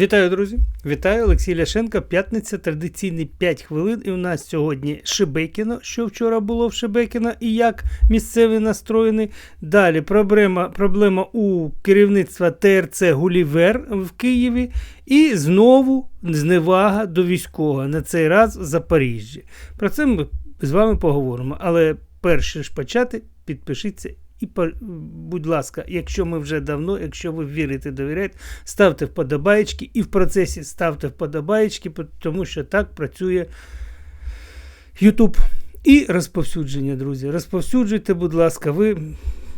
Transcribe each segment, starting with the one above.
Вітаю, друзі! Вітаю Олексій Ляшенко. П'ятниця, традиційні 5 хвилин. І у нас сьогодні Шебекіно, що вчора було в Шебекіно, і як місцевий настроєний. Далі проблема, проблема у керівництва ТРЦ Гулівер в Києві. І знову зневага до військового, на цей раз в Запоріжжі. Про це ми з вами поговоримо. Але перш ніж почати, підпишіться і, будь ласка, якщо ми вже давно, якщо ви вірите, довіряєте, ставте вподобаєчки і в процесі ставте вподобаєчки, тому що так працює YouTube. І розповсюдження, друзі. Розповсюджуйте, будь ласка, ви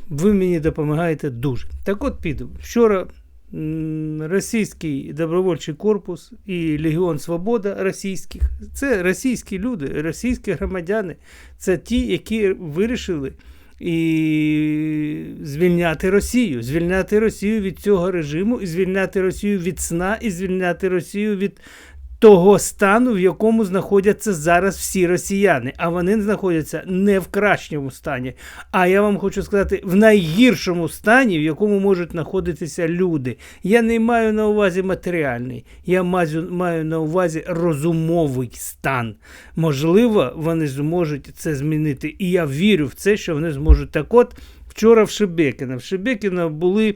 ви мені допомагаєте дуже. Так от піду. Вчора російський добровольчий корпус і Легіон Свобода російських це російські люди, російські громадяни, це ті, які вирішили і звільняти Росію, звільняти Росію від цього режиму, і звільняти Росію від сна, і звільняти Росію від того стану, в якому знаходяться зараз всі росіяни. А вони знаходяться не в кращому стані. А я вам хочу сказати, в найгіршому стані, в якому можуть знаходитися люди. Я не маю на увазі матеріальний, я маю, на увазі розумовий стан. Можливо, вони зможуть це змінити. І я вірю в це, що вони зможуть. Так от, вчора в Шебекіна. В Шебекіна були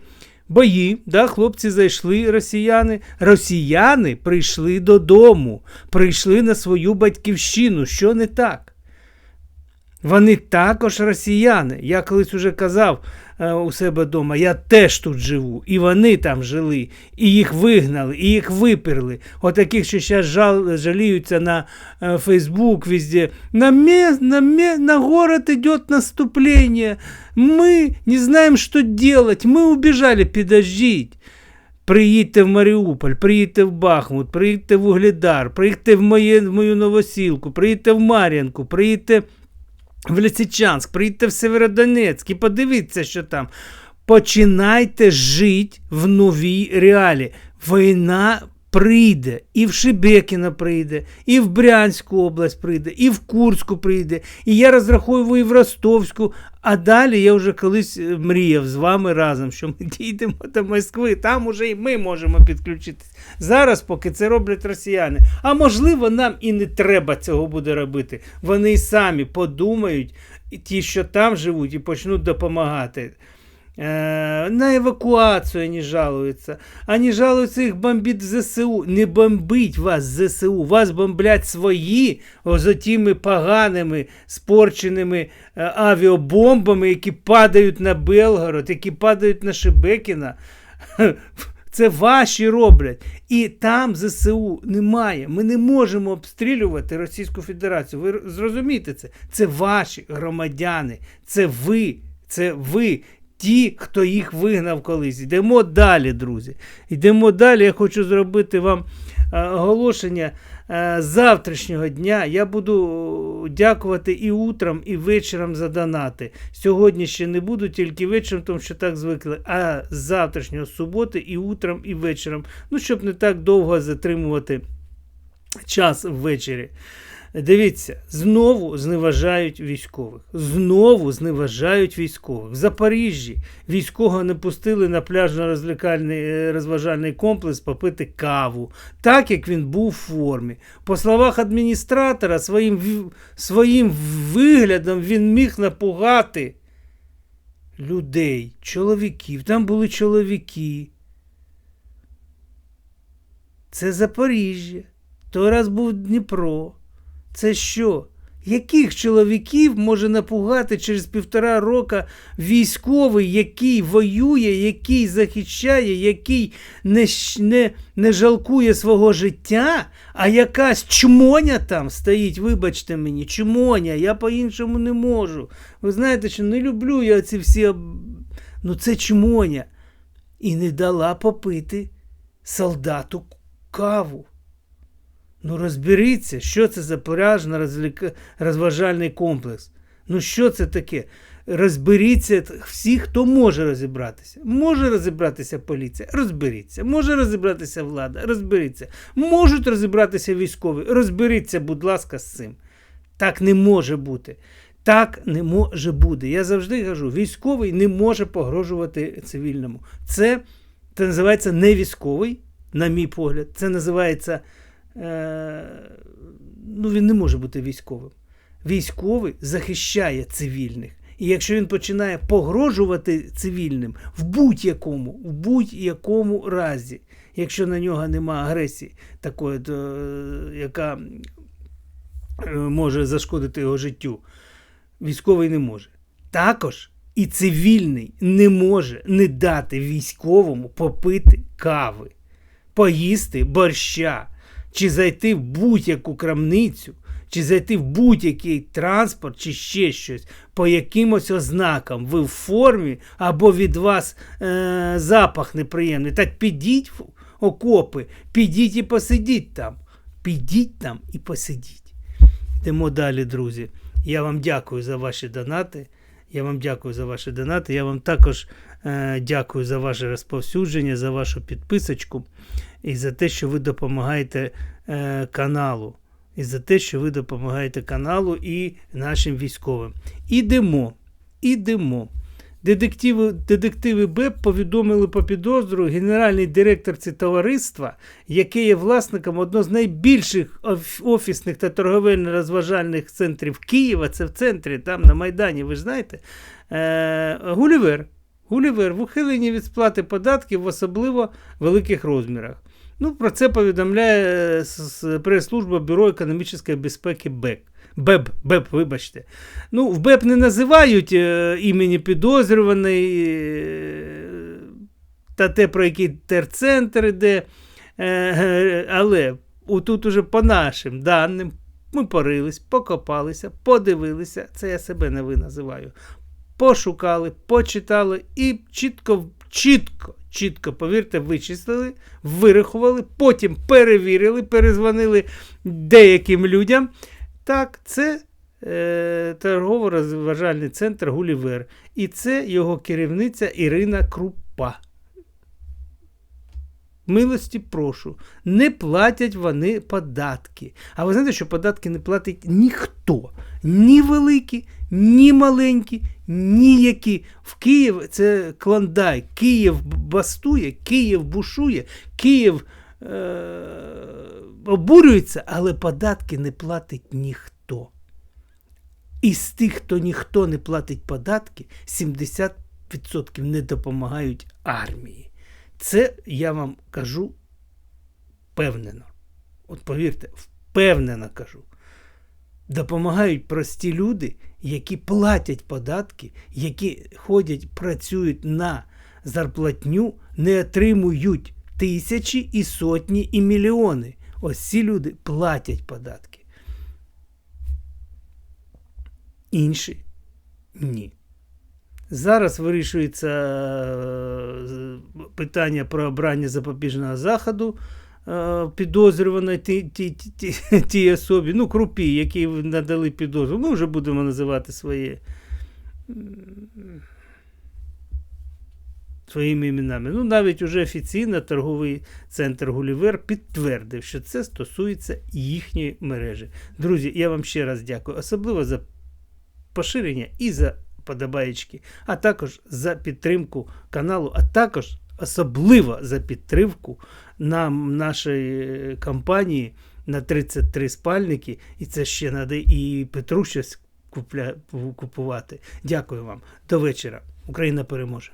бої, да, хлопці зайшли, росіяни. Росіяни прийшли додому, прийшли на свою батьківщину. Що не так? Вони також росіяни. Я колись уже казав е, у себе вдома, я теж тут живу. І вони там жили, і їх вигнали, і їх виперли. Отаких, що зараз жал, жаліються на е, Фейсбук везде. На, ме, на, ме, на город йде наступлення. Ми не знаємо, що делать. Ми убіжали, підождіть. Приїдьте в Маріуполь, приїдьте в Бахмут, приїдьте в Угледар, приїдьте в, моє, в мою Новосілку, приїдьте в Мар'янку, приїдьте в Лисичанськ, приїдьте в Северодонецьк і подивіться, що там. Починайте жити в новій реалі. Війна прийде, і в Шебекіно прийде, і в Брянську область прийде, і в Курську прийде, і я розраховую і в Ростовську. А далі я вже колись е, мріяв з вами разом, що ми дійдемо до Москви, там уже і ми можемо підключитись. Зараз, поки це роблять росіяни. А можливо, нам і не треба цього буде робити. Вони й самі подумають, ті, що там живуть, і почнуть допомагати. Э, на евакуацію вони жалуються. Вони жалуються, їх бомбить ЗСУ. Не бомбить вас ЗСУ, вас бомблять свої за тими поганими спорченими е, авіабомбами, які падають на Белгород, які падають на Шебекіна. Це ваші роблять. І там ЗСУ немає. Ми не можемо обстрілювати Російську Федерацію. Ви зрозумієте це? Це ваші громадяни, це ви, це ви ті, хто їх вигнав колись. Йдемо далі, друзі. Йдемо далі. Я хочу зробити вам е, оголошення е, завтрашнього дня. Я буду дякувати і утром, і вечором за донати. Сьогодні ще не буду, тільки вечором, тому що так звикли. А з завтрашнього суботи і утром, і вечором. Ну, щоб не так довго затримувати час ввечері. Дивіться, знову зневажають військових. Знову зневажають військових. В Запоріжжі військового не пустили на пляжно-розважальний е, комплекс попити каву, так як він був у формі. По словах адміністратора, своїм, своїм виглядом він міг напугати людей, чоловіків. Там були чоловіки. Це Запоріжжя. Той раз був Дніпро. Це що? Яких чоловіків може напугати через півтора рока військовий, який воює, який захищає, який не не, не жалкує свого життя, а якась чмоня там стоїть, вибачте мені, чмоня, я по-іншому не можу. Ви знаєте, що не люблю я ці всі. Ну це чмоня. І не дала попити солдату каву. Ну розберіться, що це за розважальний комплекс. Ну що це таке? Розберіться всі, хто може розібратися. Може розібратися поліція, розберіться. Може розібратися влада, розберіться. Можуть розібратися військові. Розберіться, будь ласка, з цим. Так не може бути. Так не може бути. Я завжди кажу, військовий не може погрожувати цивільному. Це, це називається не військовий на мій погляд. Це називається. Е, ну, він не може бути військовим. Військовий захищає цивільних. І якщо він починає погрожувати цивільним в будь-якому, в будь-якому разі, якщо на нього нема агресії, такої, то, е, яка е, може зашкодити його життю, військовий не може. Також і цивільний не може не дати військовому попити кави, поїсти борща, чи зайти в будь-яку крамницю, чи зайти в будь-який транспорт, чи ще щось, по якимось ознакам. Ви в формі або від вас е- запах неприємний. Так підіть в окопи, підіть і посидіть там. Підіть там і посидіть. Йдемо далі, друзі. Я вам дякую за ваші донати. Я вам дякую за ваші донати. Я вам також е, дякую за ваше розповсюдження, за вашу підписочку і за те, що ви допомагаєте е, каналу. І за те, що ви допомагаєте каналу і нашим військовим. Ідемо. Ідемо. Детективи, детективи БЕП повідомили по підозру генеральний директорці товариства, яке є власником одного з найбільших офісних та торговельно-розважальних центрів Києва. Це в центрі, там на Майдані, ви ж знаєте. Е, Гулівер. Гулівер в ухиленні від сплати податків в особливо великих розмірах. Ну, про це повідомляє е, прес-служба Бюро економічної безпеки БЕК. БЕБ, БЕБ, вибачте. Ну, в БЕБ не називають е, імені підозрюваної е, та те, про який терцентр іде. Е, але отут уже по нашим даним ми порились, покопалися, подивилися. Це я себе не ви називаю. Пошукали, почитали і чітко, чітко, чітко, повірте, вичислили, вирахували, потім перевірили, перезвонили деяким людям. Так, це е, торгово-розважальний центр Гулівер. І це його керівниця Ірина Крупа. Милості прошу, не платять вони податки. А ви знаєте, що податки не платить ніхто. Ні великі, ні маленькі, ніякі. В Київ це клондай. Київ бастує, Київ бушує, Київ обурюється, але податки не платить ніхто. І з тих, хто ніхто не платить податки, 70% не допомагають армії. Це я вам кажу впевнено. От повірте, впевнено кажу. Допомагають прості люди, які платять податки, які ходять, працюють на зарплатню, не отримують тисячі і сотні і мільйони. Ось ці люди платять податки. Інші ні. Зараз вирішується е, питання про обрання запобіжного заходу е, підозрюваної ті, ті, ті, ті, тій особі, ну, крупі, які надали підозру. Ми вже будемо називати своє, своїми іменами. Ну, навіть уже офіційно торговий центр Гулівер підтвердив, що це стосується їхньої мережі. Друзі, я вам ще раз дякую, особливо за поширення і за подобаєчки, а також за підтримку каналу, а також особливо за підтримку нам нашої компанії на 33 спальники. І це ще треба і Петру щось купля, купувати. Дякую вам. До вечора. Україна переможе.